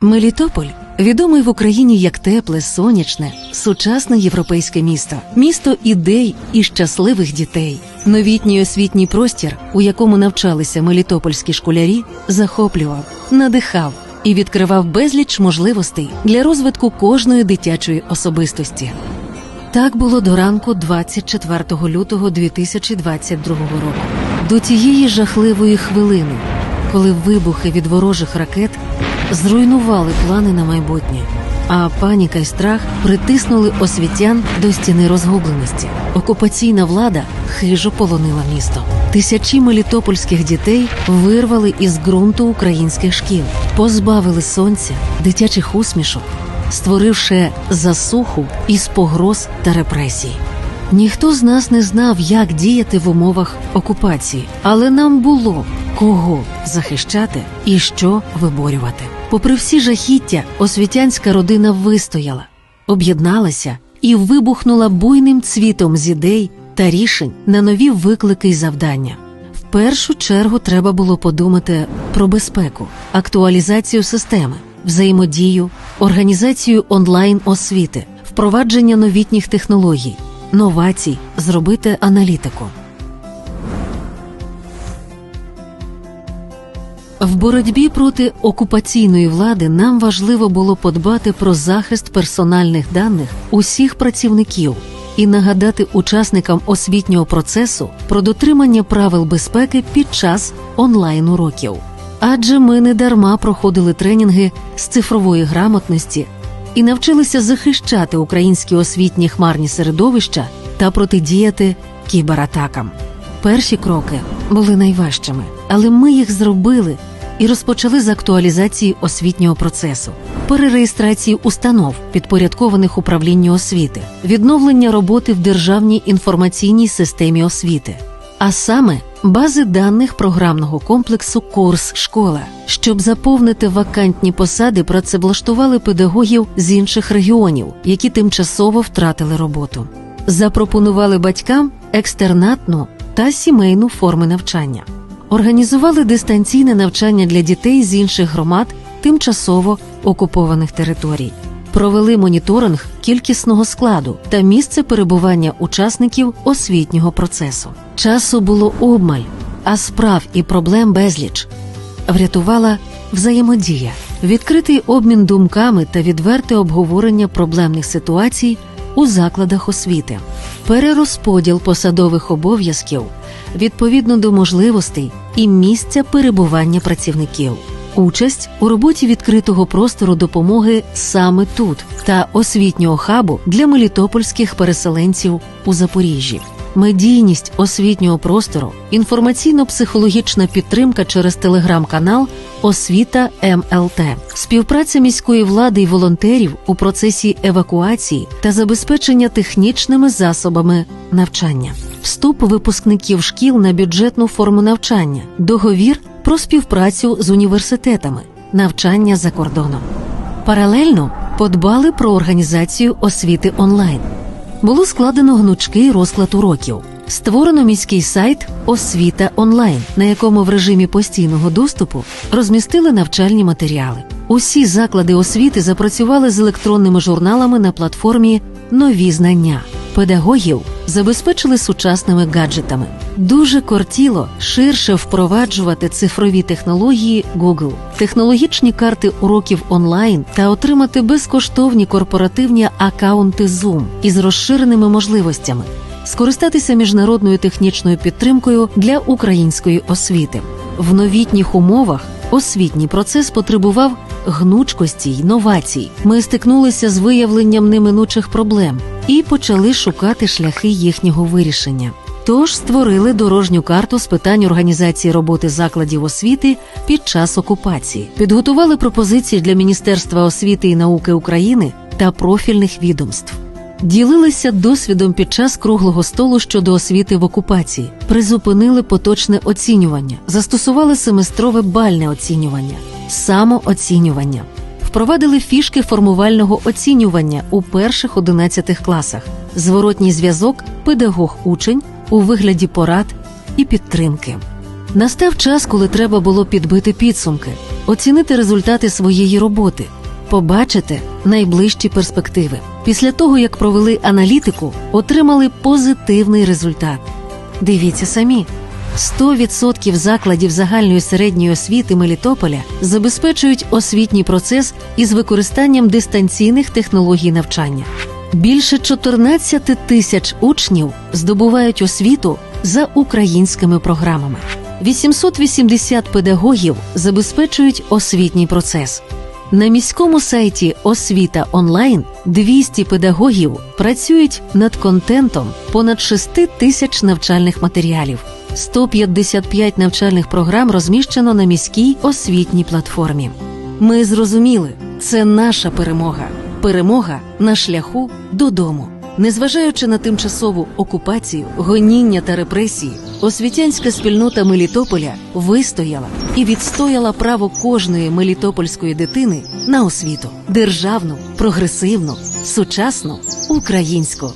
Мелітополь відомий в Україні як тепле, сонячне, сучасне європейське місто, місто ідей і щасливих дітей. Новітній освітній простір, у якому навчалися мелітопольські школярі, захоплював, надихав і відкривав безліч можливостей для розвитку кожної дитячої особистості. Так було до ранку 24 лютого 2022 року, до тієї жахливої хвилини, коли вибухи від ворожих ракет зруйнували плани на майбутнє, а паніка й страх притиснули освітян до стіни розгубленості. Окупаційна влада хижо полонила місто. Тисячі мелітопольських дітей вирвали із ґрунту українських шкіл, позбавили сонця, дитячих усмішок, створивши засуху із погроз та репресій. Ніхто з нас не знав, як діяти в умовах окупації, але нам було кого захищати і що виборювати. Попри всі жахіття, освітянська родина вистояла, об'єдналася і вибухнула буйним цвітом з ідей та рішень на нові виклики й завдання. В першу чергу треба було подумати про безпеку, актуалізацію системи, взаємодію, організацію онлайн освіти, впровадження новітніх технологій, новацій, зробити аналітику. В боротьбі проти окупаційної влади нам важливо було подбати про захист персональних даних усіх працівників і нагадати учасникам освітнього процесу про дотримання правил безпеки під час онлайн уроків. Адже ми не дарма проходили тренінги з цифрової грамотності і навчилися захищати українські освітні хмарні середовища та протидіяти кібератакам. Перші кроки були найважчими, але ми їх зробили і розпочали з актуалізації освітнього процесу, перереєстрації установ, підпорядкованих управлінню освіти, відновлення роботи в державній інформаційній системі освіти, а саме бази даних програмного комплексу Курс школа. Щоб заповнити вакантні посади, працевлаштували педагогів з інших регіонів, які тимчасово втратили роботу. Запропонували батькам екстернатну та сімейну форми навчання. Організували дистанційне навчання для дітей з інших громад тимчасово окупованих територій. Провели моніторинг кількісного складу та місце перебування учасників освітнього процесу. Часу було обмаль, а справ і проблем безліч. Врятувала взаємодія, відкритий обмін думками та відверте обговорення проблемних ситуацій у закладах освіти, перерозподіл посадових обов'язків відповідно до можливостей і місця перебування працівників, участь у роботі відкритого простору допомоги саме тут та освітнього хабу для мелітопольських переселенців у Запоріжжі. Медійність освітнього простору, інформаційно-психологічна підтримка через телеграм-канал Освіта МЛТ, співпраця міської влади і волонтерів у процесі евакуації та забезпечення технічними засобами навчання, вступ випускників шкіл на бюджетну форму навчання, договір про співпрацю з університетами, навчання за кордоном. Паралельно подбали про організацію освіти онлайн. Було складено гнучкий розклад уроків. Створено міський сайт Освіта онлайн, на якому в режимі постійного доступу розмістили навчальні матеріали. Усі заклади освіти запрацювали з електронними журналами на платформі Нові знання. Педагогів забезпечили сучасними гаджетами. Дуже кортіло ширше впроваджувати цифрові технології Google, технологічні карти уроків онлайн та отримати безкоштовні корпоративні акаунти Zoom із розширеними можливостями, скористатися міжнародною технічною підтримкою для української освіти. В новітніх умовах освітній процес потребував гнучкості й новацій. Ми стикнулися з виявленням неминучих проблем і почали шукати шляхи їхнього вирішення. Тож створили дорожню карту з питань організації роботи закладів освіти під час окупації, підготували пропозиції для Міністерства освіти і науки України та профільних відомств. Ділилися досвідом під час круглого столу щодо освіти в окупації, призупинили поточне оцінювання, застосували семестрове бальне оцінювання, самооцінювання, впровадили фішки формувального оцінювання у перших 11 класах, зворотній зв'язок педагог-учень у вигляді порад і підтримки. Настав час, коли треба було підбити підсумки, оцінити результати своєї роботи, побачити найближчі перспективи. Після того, як провели аналітику, отримали позитивний результат. Дивіться самі. 100% закладів загальної середньої освіти Мелітополя забезпечують освітній процес із використанням дистанційних технологій навчання. Більше 14 тисяч учнів здобувають освіту за українськими програмами. 880 педагогів забезпечують освітній процес. На міському сайті Освіта онлайн 200 педагогів працюють над контентом понад 6 тисяч навчальних матеріалів. 155 навчальних програм розміщено на міській освітній платформі. Ми зрозуміли, це наша перемога. Перемога на шляху додому. Незважаючи на тимчасову окупацію, гоніння та репресії, освітянська спільнота Мелітополя вистояла і відстояла право кожної мелітопольської дитини на освіту державну, прогресивну, сучасну, українську.